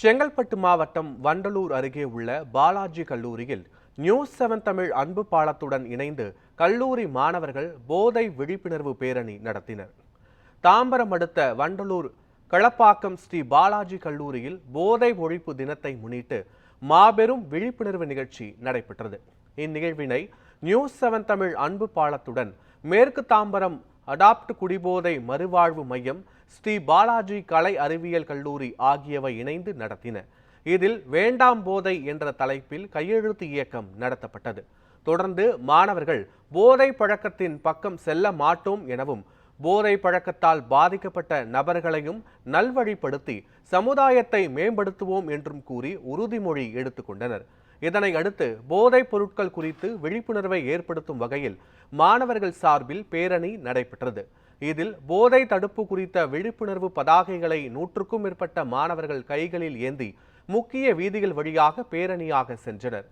செங்கல்பட்டு மாவட்டம் வண்டலூர் அருகே உள்ள பாலாஜி கல்லூரியில் நியூஸ் செவன் தமிழ் அன்பு பாலத்துடன் இணைந்து கல்லூரி மாணவர்கள் போதை விழிப்புணர்வு பேரணி நடத்தினர். தாம்பரம் அடுத்த வண்டலூர் களப்பாக்கம் ஸ்ரீ பாலாஜி கல்லூரியில் போதை ஒழிப்பு தினத்தை முன்னிட்டு மாபெரும் விழிப்புணர்வு நிகழ்ச்சி நடைபெற்றது. இந்நிகழ்வினை நியூஸ் செவன் தமிழ் அன்பு பாலத்துடன் மேற்கு தாம்பரம் அடாப்ட் குடிபோதை மறுவாழ்வு மையம் ஸ்ரீ பாலாஜி கலை அறிவியல் கல்லூரி ஆகியவை இணைந்து நடத்தின. இதில் வேண்டாம் போதை என்ற தலைப்பில் கையெழுத்து இயக்கம் நடத்தப்பட்டது. தொடர்ந்து மாணவர்கள் போதை பழக்கத்தின் பக்கம் செல்ல மாட்டோம் எனவும் போதை பழக்கத்தால் பாதிக்கப்பட்ட நபர்களையும் நல்வழிப்படுத்தி சமுதாயத்தை மேம்படுத்துவோம் என்றும் கூறி உறுதிமொழி எடுத்துக்கொண்டனர். இதனை அடுத்து போதைப் பொருட்கள் குறித்து விழிப்புணர்வை ஏற்படுத்தும் வகையில் மாணவர்கள் சார்பில் பேரணி நடைபெற்றது. இதில் போதை தடுப்பு குறித்த விழிப்புணர்வு பதாகைகளை நூற்றுக்கும் மேற்பட்ட மாணவர்கள் கைகளில் ஏந்தி முக்கிய வீதிகள் வழியாக பேரணியாக சென்றனர்.